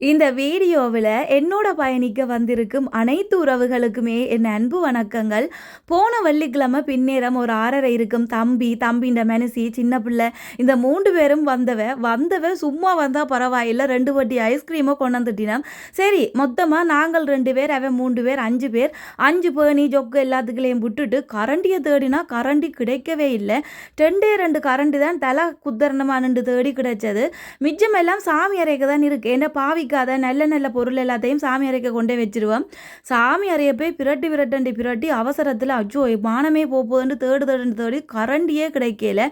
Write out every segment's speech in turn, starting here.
இந்த வீடியோவில் என்னோட பயணிக்க வந்திருக்கும் அனைத்து உறவுகளுக்குமே என் அன்பு வணக்கங்கள். போன வெள்ளிக்கிழமை பின்னேரம் ஒரு ஆறரை இருக்கும். தம்பி தம்பின்ற மனசி சின்ன பிள்ளை இந்த மூன்று பேரும் வந்தவ வந்தவ சும்மா வந்தால் பரவாயில்ல. ரெண்டு வட்டி ஐஸ்கிரீமை கொண்டாந்துட்டினோம் சரி மொத்தமாக நாங்கள் ரெண்டு பேர் அவன் மூன்று பேர் அஞ்சு பேர் அஞ்சு பேணி ஜொக்கு எல்லாத்துக்குள்ளேயும் விட்டுட்டு கரண்டியை தேடினா கரண்டி கிடைக்கவே இல்லை. ரெண்டே ரெண்டு கரண்டி தான் தலை குத்தரணமானு தேடி கிடைச்சது. மிச்சமெல்லாம் சாமி அறைக்கு தான் இருக்கு. என்ன பாவிக்காத நல்ல நல்ல பொருள் எல்லாத்தையும் சாமி அறைக்க கொண்டே வச்சிருவோம். சாமி அறைய போய் பிரட்டி விரட்டண்டி பிரட்டி அவசரத்தில் அச்சோ மானமே போகுதுன்னு தேடு தேடுன்னு தேடி கரண்டியே கிடைக்கல.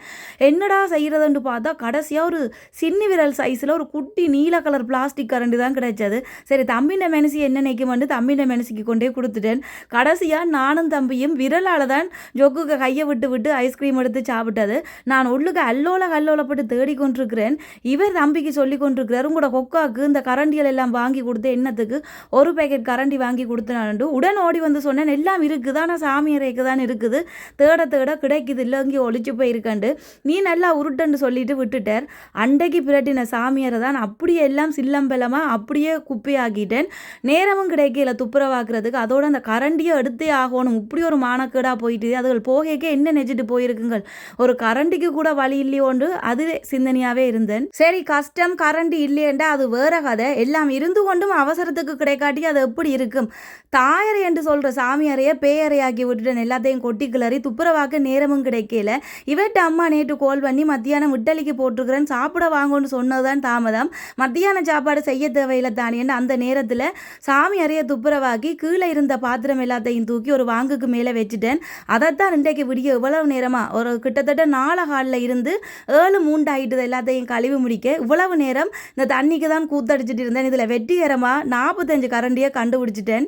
என்னடா செய்கிறதுன்னு பார்த்தா கடைசியாக ஒரு சின்னி விரல் சைஸில் ஒரு குட்டி நீல கலர் பிளாஸ்டிக் கரண்டி தான் கிடைச்சது. சரி தம்பின மெனசி என்ன நிற்குமெண்டு தம்பின மெனசிக்கு கொண்டே கொடுத்துட்டேன். கடைசியாக நானும் தம்பியும் விரலால் தான் ஜொக்குக்கு கையை விட்டு விட்டு ஐஸ்கிரீம் எடுத்து சாப்பிட்டது. நான் உள்ளுக்கு அல்லோல கல்லோலப்பட்டு தேடி கொண்டிருக்கிறேன் இவர் தம்பிக்கு சொல்லி கொண்டிருக்கிறார் உங்களோட கொக்காக்கு இந்த கரண்டிகள் எல்லாம் வாங்கி கொடுத்து என்னத்துக்கு? ஒரு பேக்கெட் கரண்டி வாங்கி கொடுத்தனாண்டு உடன் ஓடி வந்து சொன்னேன் எல்லாம் இருக்குது ஆனால் சாமி அறைக்கு தான் இருக்குது. தேட தேட கிடைக்குது. இல்லை இங்கே போயிருக்கண்டு நீ நல்லா உருட்டுன்னு சொல்லிட்டு விட்டுட்டார் அண்டைக்கு பிரட்டின சாமியாரை தான் அப்படியே எல்லாம் சில்லம்பலமாக அப்படியே குப்பையாக்கிட்டேன். நேரமும் கிடைக்கல துப்புரவாக்குறதுக்கு. அதோட அந்த கரண்டியை எடுத்தே ஆகணும். இப்படி ஒரு மானக்கேடாக போயிட்டு அதுகள் போகைக்கே என்ன நெச்சிட்டு போயிருக்குங்கள்? ஒரு கரண்டிக்கு கூட வழி இல்லையோண்டு அது சிந்தனையாகவே இருந்தேன். சரி கஷ்டம் கரண்டி இல்லையேண்டா அது வேற கதை. எல்லாம் இருந்து கொண்டும் அவசரத்துக்கு கிடைக்காட்டி அது எப்படி இருக்கும்? தாயரை என்று சொல்கிற சாமியாரையே பேயறையாக்கி விட்டுட்டேன் எல்லாத்தையும் கொட்டி கிளறி துப்புரவாக்க நேரமும் கிடைக்கல. இவட்ட அம்மா நேற்று கோல் பண்ணி மத்தியானம் விட்டலிக்கு போட்டிருக்கிறேன் சாப்பிட வாங்கன்னு சொன்னதுதான் தாமதம். மத்தியான சாப்பாடு செய்ய தேவையில்லை தானேன்னு அந்த நேரத்தில் சாமி துப்புரவாக்கி கீழே இருந்த பாத்திரம் எல்லாத்தையும் தூக்கி ஒரு வாங்குக்கு மேலே வச்சுட்டேன். அதைத்தான் இன்றைக்கு விடிய இவ்வளவு நேரமாக ஒரு கிட்டத்தட்ட நாலு ஹாலில் இருந்து ஏழு மூண்டாயிட்டது எல்லாத்தையும் கழுவி முடிக்க இவ்வளவு நேரம் இந்த தண்ணிக்கு தான் கூத்தடிச்சிட்டு இருந்தேன் இதில் வெற்றிகரமாக நாற்பத்தஞ்சு கரண்டியை கண்டுபிடிச்சிட்டேன்.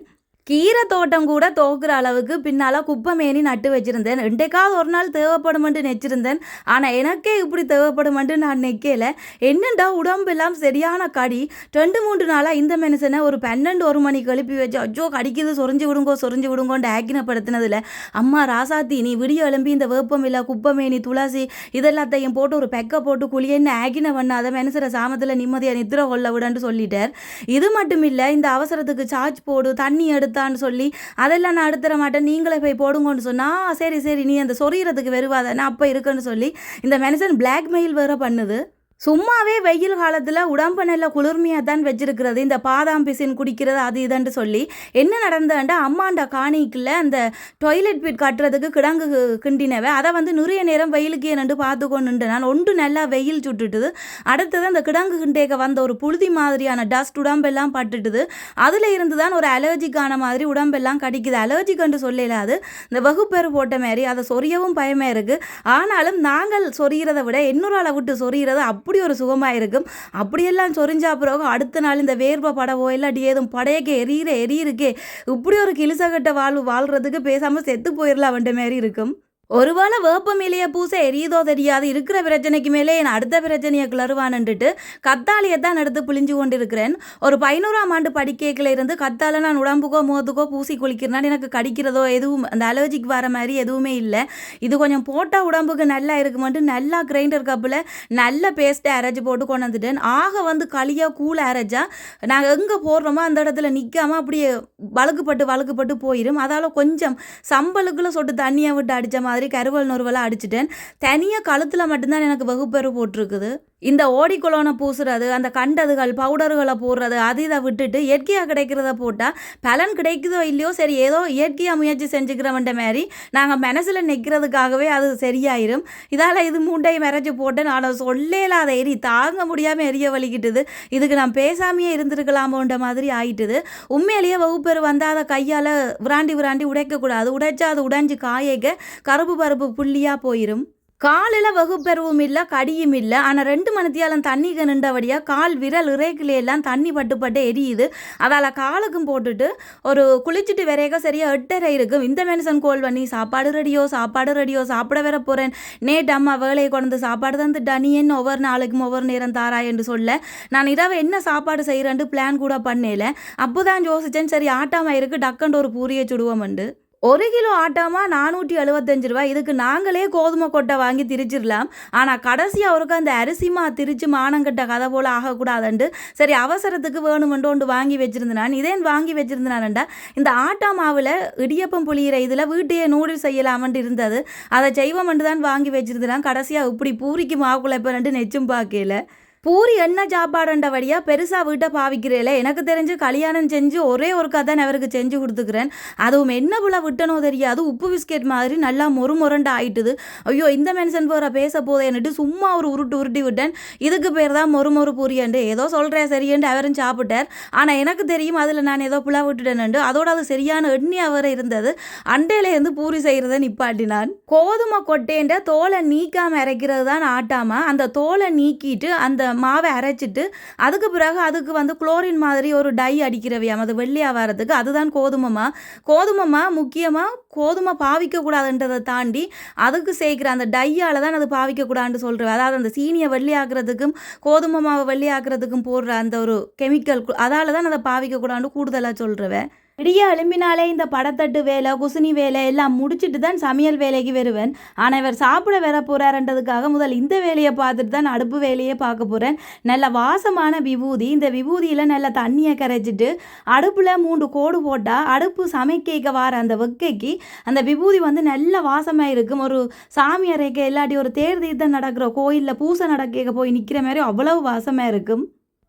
கீரை தோட்டம் கூட தோக்குற அளவுக்கு பின்னால் குப்பைமேனி நட்டு வச்சுருந்தேன். ரெண்டைக்காவது ஒரு நாள் தேவைப்படுமென்ட்டு நெச்சிருந்தேன். ஆனால் எனக்கே இப்படி தேவைப்படுமென்ட்டு நான் நெக்கல. என்னண்டா உடம்பெல்லாம் சரியான கடி? ரெண்டு மூன்று நாளாக இந்த மனுஷனை ஒரு பன்னெண்டு ஒரு மணிக்கு எழுப்பி வச்சு அஜோ கடிக்குது சொரிஞ்சு விடுங்கோ சொரிஞ்சு விடுங்கோன்ட்டு ஆக்கினப்படுத்தினதில். அம்மா ராசாத்தி நீ விடிய எழும்பி இந்த வேப்பம் இல்லை துளசி இதெல்லாத்தையும் போட்டு ஒரு பெக்க போட்டு குளியன்னு ஆக்கின பண்ணாத மனுஷரை சாமத்தில் நிம்மதியாக நித்திர கொள்ள விடன்னு சொல்லிட்டார். இது மட்டும் இல்லை இந்த அவசரத்துக்கு சார்ஜ் போடு தண்ணி எடுத்தான்னு சொல்லி அதெல்லாம் நான் எடுத்துட மாட்டேன். நீங்களே போய் போடுங்கன்னு சொன்னால் சரி சரி. நீ அந்த சொரியறதுக்கு வருவாதானே அப்போ இருக்குன்னு சொல்லி இந்த மனுஷன் பிளாக்மெயில் வேறு பண்ணுது. சும்மாவே வெயில் காலத்தில் உடம்பு நல்ல குளிர்மையாக தான் வச்சிருக்கிறது. இந்த பாதாம் பிசின் குடிக்கிறது அது இதுன்ட்டு சொல்லி என்ன நடந்ததுண்டா அம்மாண்ட காணிக்கில் அந்த டாய்லெட் பீட் கட்டுறதுக்கு கிடங்கு கிண்டினவை அதை வந்து நிறைய நேரம் வெயிலுக்கு என்னண்டு பார்த்து கொண்டு நான் ஒன்று நல்லா வெயில் சுட்டுட்டுது. அடுத்தது அந்த கிடங்கு கிண்டேக்க வந்த ஒரு புழுதி மாதிரியான டஸ்ட் உடம்பெல்லாம் பட்டுட்டுது. அதில் இருந்து தான் ஒரு அலர்ஜிக்கான மாதிரி உடம்பெல்லாம் கடிக்குது. அலர்ஜிக்கன்று சொல்லலாது இந்த வகுப்பேறு போட்ட மாதிரி அதை சொரியவும் பயமே இருக்குது ஆனாலும் நாங்கள் சொரிகிறத விட இன்னொரு ஆளை விட்டு சொரிகிறது அப்படி ஒரு சுகமாக இருக்கும் அப்படியெல்லாம் சொரிஞ்சா பிறகு அடுத்த நாள் இந்த வேர்வை படவோ இல்லாட்டி ஏதும் படையக்க எரியிற எரியிருக்கே. இப்படி ஒரு கிழிசகட்ட வாழ்வு வாழ்கிறதுக்கு பேசாமல் செத்து போயிடலாம் வந்த மாரி இருக்கும். ஒருவேளை வேப்பம் இலைய பூச எரியுதோ தெரியாது இருக்கிற பிரச்சனைக்கு மேலே என் அடுத்த பிரச்சனையை கிளறுவான்னுட்டு கத்தாலியை தான் எடுத்து புளிஞ்சு கொண்டிருக்கிறேன். ஒரு பதினோராம் ஆண்டு படிக்கையில் இருந்து கத்தாழை நான் உடம்புக்கோ முகத்துக்கோ பூசி குளிக்கிறனால எனக்கு கடிக்கிறதோ எதுவும் அந்த அலர்ஜிக்கு வர மாதிரி எதுவுமே இல்லை. இது கொஞ்சம் போட்டால் உடம்புக்கு நல்லா இருக்குமென்ட்டு நல்லா கிரைண்டர் கப்பில் நல்ல பேஸ்ட்டை அரைச்சி போட்டு கொண்டு வந்துட்டேன். ஆக வந்து களியாக கூழ அரைச்சா நாங்கள் எங்கே போடுறோமோ அந்த இடத்துல நிற்காம அப்படியே வழுக்குப்பட்டு வழுக்குப்பட்டு போயிடும் அதால் கொஞ்சம் சம்பளுக்குள்ள சொட்டு தண்ணியை விட்டு அடித்த மாதிரி கருவல் நொறுவலாக அடிச்சிட்டேன். தனியாக கழுத்தில் மட்டும்தான் எனக்கு வகுப்பெரு போட்டிருக்குது. இந்த ஓடிக்குளோனை பூசுறது அந்த கண்டதுகள் பவுடர்களை போடுறது அது இதை விட்டுட்டு இயற்கையாக கிடைக்கிறத போட்டால் பலன் கிடைக்குதோ இல்லையோ சரி ஏதோ இயற்கையாக முயற்சி செஞ்சுக்கிறவன்ட்ட மாதிரி நாங்கள் மனசில் நிற்கிறதுக்காகவே அது சரியாயிரும். இதால் இது மூண்டையை மறைச்சி போட்டு நான் சொல்லலாத எரி தாங்க முடியாமல் எரிய வலிக்கிட்டுது. இதுக்கு நான் பேசாமையே இருந்திருக்கலாமோன்ற மாதிரி ஆயிட்டுது. உண்மையிலேயே வகுப்பேர் வந்தால் அதை கையால் விராண்டி விராண்டி உடைக்கக்கூடாது. உடைச்சா அது உடைஞ்சு காயக்க கருப்பு பருப்பு புள்ளியாக போயிடும் காலில் வகுப்பெருவும் இல்லை கடியும் இல்லை. ஆனால் ரெண்டு மணித்தியாலம் தண்ணிக்கு நின்றபடியாக கால் விரல் இறைக்கிலையெல்லாம் தண்ணி பட்டு பட்டு எரியுது. அதால் காலுக்கும் போட்டுட்டு ஒரு குளிச்சுட்டு வரையக சரியாக எட்டரை இருக்கும். இந்த மனுஷன் கோல் பண்ணி சாப்பாடு ரெடியோ சாப்பாடு ரெடியோ சாப்பிட வர போகிறேன் நேற்று அம்மா வேலையை கொண்டு சாப்பாடு தந்துட்டா நீ என்ன ஒவ்வொரு நாளைக்கும் ஒவ்வொரு நேரம் தாரா? என்று சொல்ல நான் இரவு என்ன சாப்பாடு செய்கிறேன்ட்டு பிளான் கூட பண்ணல. அப்போ தான் யோசித்தேன் சரி ஆட்டாமல் இருக்கு டக்குன்னு ஒரு பூரியை சுடுவோம்ண்டு ஒரு கிலோ ஆட்டாமா நானூற்றி எழுபத்தஞ்சு ரூபாய். இதுக்கு நாங்களே கோதுமை கொட்டை வாங்கி திரிச்சிடலாம். ஆனால் கடைசியாக அவருக்கு அந்த அரிசிமா திரிச்சு மானங்கட்ட கதை போல் ஆகக்கூடாதுன்ட்டு சரி அவசரத்துக்கு வேணுமென்று ஒன்று வாங்கி வச்சுருந்தான் இதேன் வாங்கி வச்சுருந்தானண்டா இந்த ஆட்டா மாவில் இடியப்பம் புளியிற இதில் வீட்டையே நூடுல் செய்யலாமன்ட்டு இருந்தது. அதை செய்வோம்ட்டு தான் வாங்கி வச்சுருந்தான் கடைசியாக இப்படி பூரிக்கு மாவுக்குள்ள இப்போ ரெண்டு நெச்சும் பார்க்கல. பூரி என்ன சாப்பாடுண்டபடியாக பெருசாக வீட்டை பாவிக்கிறேல. எனக்கு தெரிஞ்சு கல்யாணம் செஞ்சு ஒரே ஒரு கதை அவருக்கு செஞ்சு கொடுத்துக்கிறேன். அதுவும் என்ன போல விட்டனோ தெரியாது. உப்பு பிஸ்கெட் மாதிரி நல்லா மொறு மொரண்டு ஆயிட்டுது. ஐயோ இந்த மென்ஷன் போகிற பேச போதேன்னுட்டு சும்மா ஒரு உருட்டு உருட்டி விட்டேன். இதுக்கு பேர் தான் மொறு மொறு பூரியண்டு ஏதோ சொல்கிறேன் சரியண்டு அவரும் சாப்பிட்டார். ஆனால் எனக்கு தெரியும் அதில் நான் ஏதோ புலா விட்டுட்டேன்ண்டு அதோட அது சரியான எண்ணி அவர் இருந்தது. அண்டையிலேருந்து பூரி செய்கிறத நிப்பாட்டினான். கோதுமை கொட்டேன்ற தோலை நீக்காமல் இறைக்கிறது தான் ஆட்டாமல் அந்த தோலை நீக்கிட்டு அந்த மாவை அரைச்சிட்டு அதுக்கு பிறகு அதுக்கு வந்து குளோரின் மாதிரி ஒரு டை அடிக்கிறவையாம் அது வெள்ளையாக வரதுக்கு அதுதான் கோதுமமா. கோதுமமா முக்கியமாக கோதுமை பாவிக்கக்கூடாதுன்றதை தாண்டி அதுக்கு சேர்க்குற அந்த டையால் தான் அது பாவிக்கக்கூடாதுன்னு சொல்கிறேன் அதாவது அந்த சீனியை வெள்ளையாக்குறதுக்கும் கோதுமை மாவை வெள்ளையாக்குறதுக்கும் போடுற அந்த ஒரு கெமிக்கல் அதால் தான் அதை பாவிக்கக்கூடாதுன்னு கூடுதலாக சொல்கிறவன் விடிய எழும்பினாலே இந்த படத்தட்டு வேலை குசுனி வேலை எல்லாம் முடிச்சிட்டு தான் சமையல் வேலைக்கு வருவேன். ஆனால் இவர் சாப்பிட வர போகிறாருன்றதுக்காக முதல் இந்த வேலையை பார்த்துட்டு தான் அடுப்பு வேலையே பார்க்க போகிறேன் நல்ல வாசமான விபூதி இந்த விபூதியில் நல்ல தண்ணியை கரைச்சிட்டு அடுப்பில் மூன்று கோடு போட்டால் அடுப்பு சமைக்க வார அந்த வெக்கைக்கு அந்த விபூதி வந்து நல்ல வாசமாக இருக்கும். ஒரு சாமி அறைக்க இல்லாட்டி ஒரு தேர் தீர்த்தம் நடக்கிற கோயிலில் பூசை நடக்க போய் நிற்கிற மாதிரி அவ்வளவு வாசமாக இருக்கும்.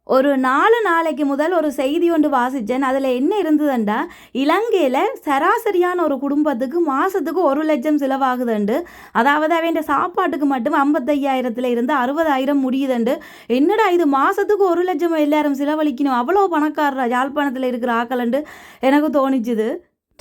ஒரு நாலு நாளைக்கு முதல் ஒரு செய்தி ஒன்று வாசித்தேன். அதில் என்ன இருந்ததுண்டா? இலங்கையில் சராசரியான ஒரு குடும்பத்துக்கு மாதத்துக்கு ஒரு லட்சம் செலவாகுதுண்டு. அதாவது அவன் சாப்பாட்டுக்கு மட்டும் ஐம்பத்தையாயிரத்தில் இருந்து அறுபதாயிரம் முடியுதுண்டு. என்னடா இது மாதத்துக்கு ஒரு லட்சம் எல்லாரும் செலவழிக்கணும்? அவ்வளோ பணக்காரரா யாழ்ப்பாணத்தில் இருக்கிற ஆக்கலண்டு எனக்கு தோணிச்சுது.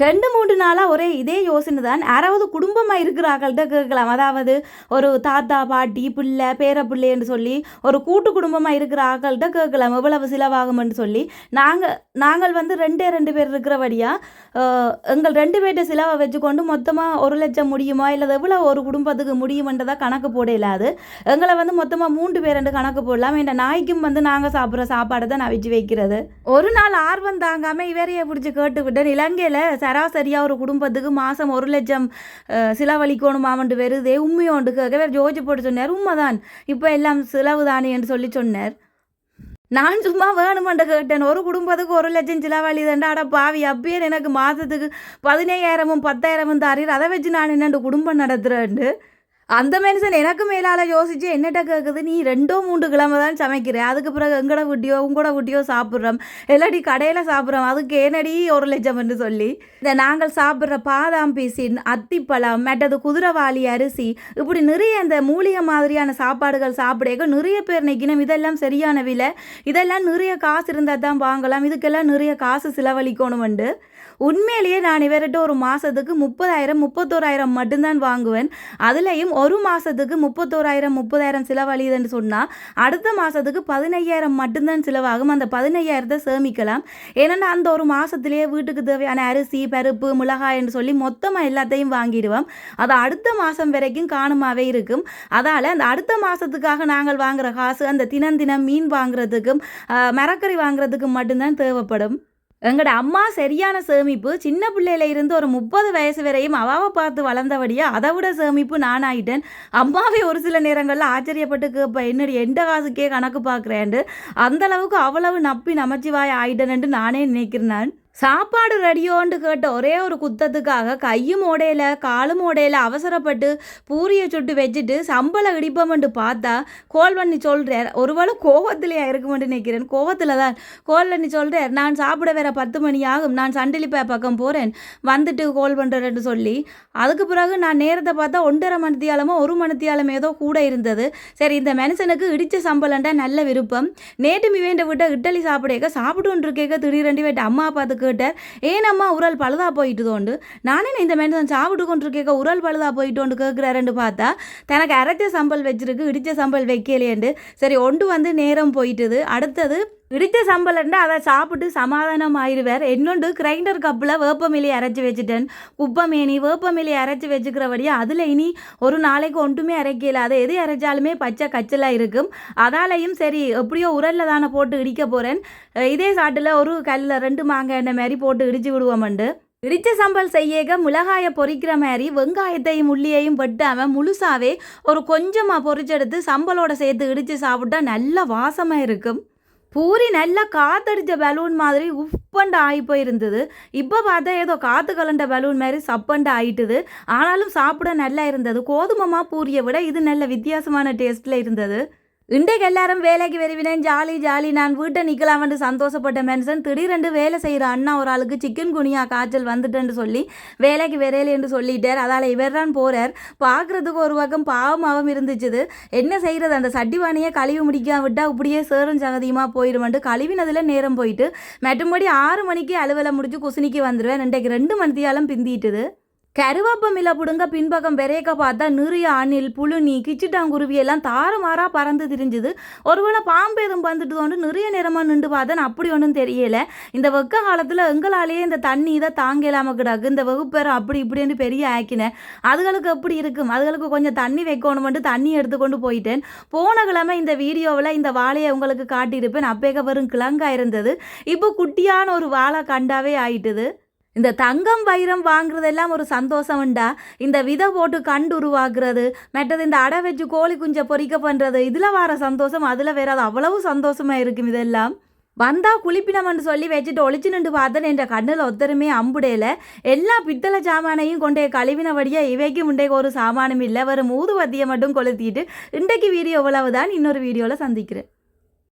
ரெண்டு மூன்று நாளாக ஒரே இதே யோசனை தான் யாராவது குடும்பமாக இருக்கிறார்கள்ட்ட கேட்கலாம். அதாவது ஒரு தாத்தா பாட்டி பிள்ளை பேர பிள்ளைன்னு சொல்லி ஒரு கூட்டு குடும்பமாக இருக்கிற ஆக்கள்கிட்ட கேட்கலாம். எவ்வளவு செலவாகும்னு சொல்லி. நாங்கள் நாங்கள் வந்து ரெண்டே ரெண்டு பேர் இருக்கிறபடியாக எங்கள் ரெண்டு பேர்கிட்ட செலவை வச்சுக்கொண்டு மொத்தமாக ஒரு லட்சம் முடியுமா? இல்லை எவ்வளோ ஒரு குடும்பத்துக்கு முடியுமன்றதை கணக்கு போட இல்லாது எங்களை வந்து மொத்தமாக மூன்று பேர் ரெண்டு கணக்கு போடலாம். என் நாய்க்கும் வந்து நாங்கள் சாப்பிட்ற சாப்பாடை தான் நான் வச்சு வைக்கிறது. ஒரு நாள் ஆர்வம் தாங்காமல் இவரையே பிடிச்சி கேட்டுக்கிட்டேன் இலங்கையில் சராசரியாக ஒரு குடும்பத்துக்கு மாதம் ஒரு லட்சம் செலவழிக்கணுமாமன்ட்டு வருதே உண்மையோண்டு கேட்க வேறு ஜோதிச்சு போட்டு சொன்னார். உண்மைதான். இப்போ எல்லாம் சிலவு தானே என்று சொல்லி சொன்னார். நான் சும்மா வேணுமெண்ட கேட்டேன். ஒரு குடும்பத்துக்கு ஒரு லட்சம் செலவழிதண்டா தண்டாடா பாவி அப்பயே எனக்கு மாதத்துக்கு பதினையாயிரமும் பத்தாயிரமும் தாரீர். அதை வச்சு நான் என்னண்டு குடும்பம் நடத்துகிறேன்ட்டு அந்த மனுஷன் எனக்கு மேலால் யோசிச்சு என்னட்ட கேட்குது நீ ரெண்டோ மூன்று கிழமை தான் சமைக்கிற. அதுக்கு பிறகு எங்கட விட்டியோ உங்களோட விட்டியோ சாப்பிட்றோம். இல்லாட்டி கடையில் சாப்பிட்றோம். அதுக்கு ஏனடி ஒரு லட்சம்னு சொல்லி. இந்த நாங்கள் சாப்பிட்ற பாதாம் பீசின் அத்திப்பழம் மற்றது குதிரவாளி அரிசி இப்படி நிறைய இந்த மூலிகை மாதிரியான சாப்பாடுகள் சாப்பிடக்க நிறைய பேர் நிற்கணும் இதெல்லாம் சரியான விலை. இதெல்லாம் நிறைய காசு இருந்தால் தான் வாங்கலாம். இதுக்கெல்லாம் நிறைய காசு செலவழிக்கணுமெண்டு. உண்மையிலேயே நான் இவர்கிட்ட ஒரு மாதத்துக்கு முப்பதாயிரம் முப்பத்தோராயிரம் மட்டும்தான் வாங்குவேன். அதுலேயும் ஒரு மாதத்துக்கு முப்பத்தோராயிரம் முப்பதாயிரம் செலவழியுதுன்னு சொன்னால் அடுத்த மாதத்துக்கு பதினையாயிரம் மட்டும்தான் செலவாகும். அந்த பதினையாயிரத்தை சேமிக்கலாம். ஏன்னா அந்த ஒரு மாதத்துலேயே வீட்டுக்கு தேவையான அரிசி பருப்பு மிளகாய்ன்னு சொல்லி மொத்தமாக எல்லாத்தையும் வாங்கிடுவோம் அது அடுத்த மாதம் வரைக்கும் காணுமாவே இருக்கும். அதால் அந்த அடுத்த மாதத்துக்காக நாங்கள் வாங்குகிற காசு அந்த தினம் தினம் மீன் வாங்குறதுக்கும் மரக்கறி வாங்குறதுக்கும் மட்டும்தான் தேவைப்படும். எங்களோட அம்மா சரியான சேமிப்பு சின்ன பிள்ளையில இருந்து ஒரு முப்பது வயசு வரையும் அவாவை பார்த்து வளர்ந்தபடியா அதை விட சேமிப்பு நான் ஆயிட்டேன். அம்மாவே ஒரு சில நேரங்களில் ஆச்சரியப்பட்டு கேட்பேன் என்னடி எந்த காசுக்கே கணக்கு பார்க்குறேன்ட்டு? அந்தளவுக்கு அவ்வளவு நப்பி நமச்சிவாய் ஆயிட்டேன்ட்டு நானே நினைக்கிறேன் நான். சாப்பாடு ரெடியோன்னு கேட்ட ஒரே ஒரு குத்தத்துக்காக கையும் ஓடையில் காலும் ஓடையில் அவசரப்பட்டு பூரியை சுட்டு வச்சுட்டு சம்பளம் இடிப்போம்னு பார்த்தா கோல் பண்ணி சொல்கிறார் ஒருவேளை கோவத்திலேயே இருக்குமென்று நினைக்கிறேன். கோவத்தில் தான் கோல் பண்ணி சொல்கிறார் நான் சாப்பிட வேற பத்து மணி ஆகும் நான் சண்டிலிப்பா பக்கம் போகிறேன் வந்துட்டு கோல் பண்ணுறேன்னு சொல்லி அதுக்கு பிறகு நான் நேரத்தை பார்த்தா ஒன்றரை மணித்தியாலமோ ஒரு மணித்தியாலம் ஏதோ கூட இருந்தது. சரி இந்த மனுஷனுக்கு இடித்த சம்பளம்டா நல்ல விருப்பம். நேற்று மிவேண்ட விட்ட இட்டலி சாப்பிடக்க சாப்பிட்டு கேட்க திடீரெண்டு விட்டு அம்மா பார்த்து கேட்டார் ஏனம்மா உரல் பழுதா போயிட்டுதோண்டு? நானே இந்த மனுஷன் சாப்பிட்டு கொண்டு கேட்க உரல் பழுதா போயிட்டோண்டு கேட்குறாருன்னு பார்த்தா தனக்கு அரைச்ச சம்பல் வச்சிருக்கு இடித்த சம்பல் வைக்கலையேண்டு. சரி ஒன்று வந்து நேரம் போயிட்டுது. அடுத்தது இடித்த சம்பளம்னா அதை சாப்பிட்டு சமாதானம் ஆயிடுவார் இன்னொன்று கிரைண்டர் கப்பில் வேப்பமிலி அரைச்சி வச்சுட்டேன். குப்பமேனி வேப்பமிலி அரைச்சி வச்சுக்கிறபடியே அதில் இனி ஒரு நாளைக்கு ஒன்றுமே அரைக்கல அதை எது அரைச்சாலுமே பச்சை கச்சலாக இருக்கும். அதாலையும் சரி எப்படியோ உரலில் தானே போட்டு இடிக்க போகிறேன் இதே சாட்டில் ஒரு கல்லில் ரெண்டு மாங்காய் எண்ணெய் மாதிரி போட்டு இடித்து விடுவோம்ண்டு. இடிச்ச சம்பல் செய்யக மிளகாயை பொரிக்கிற மாதிரி வெங்காயத்தையும் உள்ளியையும் வெட்டாமல் முழுசாவே ஒரு கொஞ்சமாக பொரிச்செடுத்து சம்பளோட சேர்த்து இடித்து சாப்பிட்டா நல்ல வாசமாக இருக்கும். பூரி நல்லா காத்தடிச்ச பலூன் மாதிரி உப்பண்டு ஆகி போயிருந்தது. இப்போ பார்த்தா ஏதோ காற்று கலண்ட பலூன் மாதிரி சப்பண்டு ஆயிட்டுது. ஆனாலும் சாப்பிட நல்லா இருந்தது. கோதுமமா பூரியை விட இது நல்ல வித்தியாசமான டேஸ்ட்டில் இருந்தது. இன்றைக்கு எல்லாரும் வேலைக்கு வருவினேன். Jolly jolly. நான் வீட்டை நிற்கலாம்னு சந்தோஷப்பட்ட மனுஷன் திடீரென்று வேலை செய்கிற அண்ணா ஒரு ஆளுக்கு சிக்கன் குனியா காய்ச்சல் வந்துட்டேன்னு சொல்லி வேலைக்கு விரையிலேன்னு சொல்லிட்டார். அதால் இவர் தான் போகிறார் பார்க்குறதுக்கு ஒரு பக்கம் பாவமாகவும் இருந்துச்சுது. என்ன செய்கிறது அந்த சட்டிவானியை கழுவி முடிக்காம விட்டால் இப்படியே சேரும் சகதியமாக போயிடுவேன்ட்டு கழுவினதில் நேரம் போயிட்டு மற்றும்படி ஆறு மணிக்கு அலுவலை முடிச்சு குசினிக்கு வந்துடுவேன் இன்றைக்கு ரெண்டு மணித்தியாலும் பிந்திட்டுது. கருவாப்பம் இலை பிடுங்க பின்பக்கம் விரைக்க பார்த்தா நிறைய அணில் புழுனி கிச்சிட்டாங்குருவி எல்லாம் தாறுமாறா பறந்து திரிஞ்சுது. ஒருவேளை பாம்பு எதுவும் வந்துட்டு நிறைய நேரமாக நின்று பார்த்தேன். அப்படி ஒன்றும் தெரியல. இந்த வெக்க காலத்தில் எங்களாலேயே இந்த தண்ணி இதை தாங்க இல்லாமல் கிடக்கு. இந்த வகுப்பேர் அப்படி இப்படின்னு பெரிய ஆக்கினேன். அதுகளுக்கு எப்படி இருக்கும்? அதுகளுக்கு கொஞ்சம் தண்ணி வைக்கணுமெண்டு தண்ணி எடுத்துக்கொண்டு போயிட்டேன். போன கிழமை இந்த வீடியோவில் இந்த வாழையை உங்களுக்கு காட்டியிருப்பேன். அப்பேக வெறும் கிழங்கா இருந்தது. இப்போ குட்டியான ஒரு வாழை கண்டாவே ஆயிட்டுது. இந்த தங்கம் வைரம் வாங்குறதெல்லாம் ஒரு சந்தோஷம்டா. இந்த விதை போட்டு கண்டு உருவாக்குறது மற்றது இந்த அடை வச்சு கோழி குஞ்சை பொறிக்க பண்ணுறது இதில் வர சந்தோஷம் அதில் வேற அது அவ்வளவு சந்தோஷமாக இருக்கும் இதெல்லாம். வந்தா குளிப்பினம்னு சொல்லி வச்சுட்டு ஒளிச்சு நின்று பார்த்தேன் என்ற கண்ணில் ஒத்தருமே அம்புடையில. எல்லா பித்தளை சாமானையும் கொண்டே கழுவினபடியாக இவைக்கு முண்டைக்கு ஒரு சாமானும் இல்லை வெறும் ஊதுவத்தியை மட்டும் கொளுத்திட்டு இன்றைக்கு வீடியோ இவ்வளவுதான். இன்னொரு வீடியோவில் சந்திக்கிறேன்.